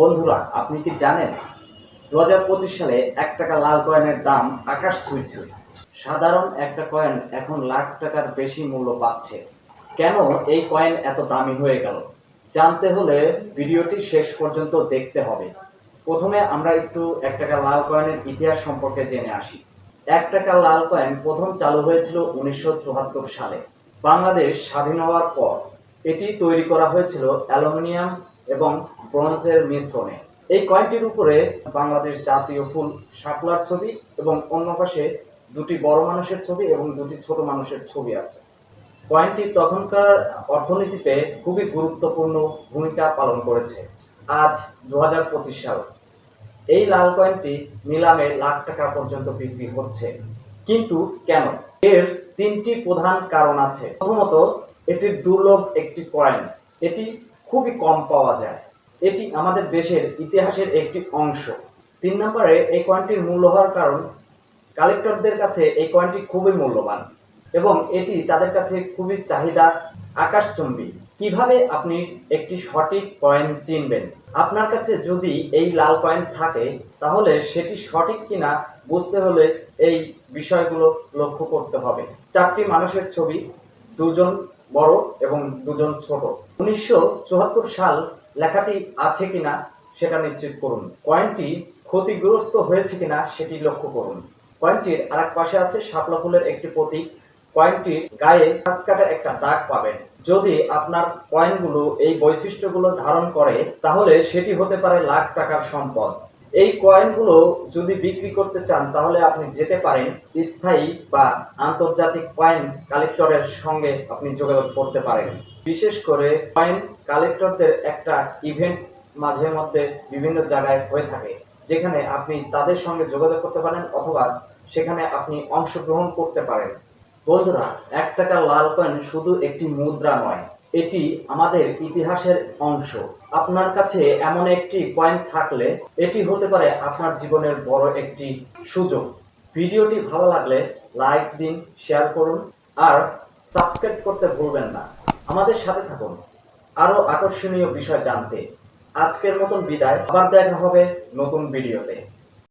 বন্ধুরা, আপনি কি জানেন? দু হাজার পঁচিশ সালে এক টাকা লাল কয়েনের দাম আকাশ ছুঁই সাধারণ একটা কয়েন এখন লাখ টাকার বেশি মূল্য পাচ্ছে। কেন এই কয়েন এত দামি হয়ে গেল? জানতে হলে ভিডিওটি শেষ পর্যন্ত দেখতে হবে। প্রথমে আমরা একটু এক টাকা লাল কয়েনের ইতিহাস সম্পর্কে জেনে আসি। এক টাকা লাল কয়েন প্রথম চালু হয়েছিল উনিশশো চুয়াত্তর সালে। বাংলাদেশ স্বাধীন হওয়ার পর এটি তৈরি করা হয়েছিল অ্যালুমিনিয়াম এবং ব্রোঞ্জের মিশ্রণে। এই কয়েনটির উপরে বাংলাদেশ জাতীয় ফুল শাপলার ছবি এবং অন্য পাশে দুটি বড় মানুষের ছবি এবং দুটি ছোট মানুষের ছবি আছে। কয়েনটি তখনকার অর্থনীতিতে খুবই গুরুত্বপূর্ণ ভূমিকা পালন করেছে। আজ দু সাল। এই লাল কয়েনটি নিলামে লাখ টাকা পর্যন্ত বিক্রি হচ্ছে। কিন্তু কেন? এর তিনটি প্রধান কারণ আছে। প্রথমত এটি দুর্লভ একটি কয়েন। এটি খুবই কম পাওয়া যায়। এটি আমাদের দেশের ইতিহাসের একটি অংশ। তিন নম্বরে, এই কয়েনটির মূল্য হওয়ার কারণ কালেক্টরদের কাছে এই কয়েনটি খুবই মূল্যবান এবং এটি তাদের কাছে খুবই চাহিদা আকাশচুম্বী। কীভাবে আপনি একটি সঠিক কয়েন চিনবেন? আপনার কাছে যদি এই লাল কয়েন থাকে, তাহলে সেটি সঠিক কিনা বুঝতে হলে এই বিষয়গুলো লক্ষ্য করতে হবে। চারটি মানুষের ছবি, দুজন বড় এবং দুজন ছোট। উনিশশো চুয়াত্তর সাল লেখাটি আছে কিনা সেটা নিশ্চিত করুন। কয়েনটি ক্ষতিগ্রস্ত হয়েছে কিনা সেটি লক্ষ্য করুন। কয়েনটির আর এক পাশে আছে শাপলা ফুলের একটি প্রতীক। কয়েনটির গায়ে কাজ কাটা একটা দাগ পাবেন। যদি আপনার কয়েনগুলো এই বৈশিষ্ট্যগুলো ধারণ করে, তাহলে সেটি হতে পারে লাখ টাকার সম্পদ। এই কয়েনগুলো যদি বিক্রি করতে চান, তাহলে আপনি যেতে পারেন স্থায়ী বা আন্তর্জাতিক কয়েন কালেক্টরের সঙ্গে আপনি যোগাযোগ করতে পারেন। বিশেষ করে কয়েন কালেক্টরদের একটা ইভেন্ট মাঝে মধ্যে বিভিন্ন জায়গায় হয়ে থাকে, যেখানে আপনি তাদের সঙ্গে যোগাযোগ করতে পারেন অথবা সেখানে আপনি অংশগ্রহণ করতে পারেন। বন্ধুরা, এক টাকা লাল কয়েন শুধু একটি মুদ্রা নয় এটি আমাদের ইতিহাসের অংশ। আপনার কাছে এমন একটি পয়েন্ট থাকলে এটি হতে পারে আপনার জীবনের বড় একটি সুযোগ। ভিডিওটি ভালো লাগলে লাইক দিন শেয়ার করুন, আর সাবস্ক্রাইব করতে ভুলবেন না। আমাদের সাথে থাকুন। আরও আকর্ষণীয় বিষয় জানতে। আজকের মতন বিদায়। আবার দেখা হবে নতুন ভিডিওতে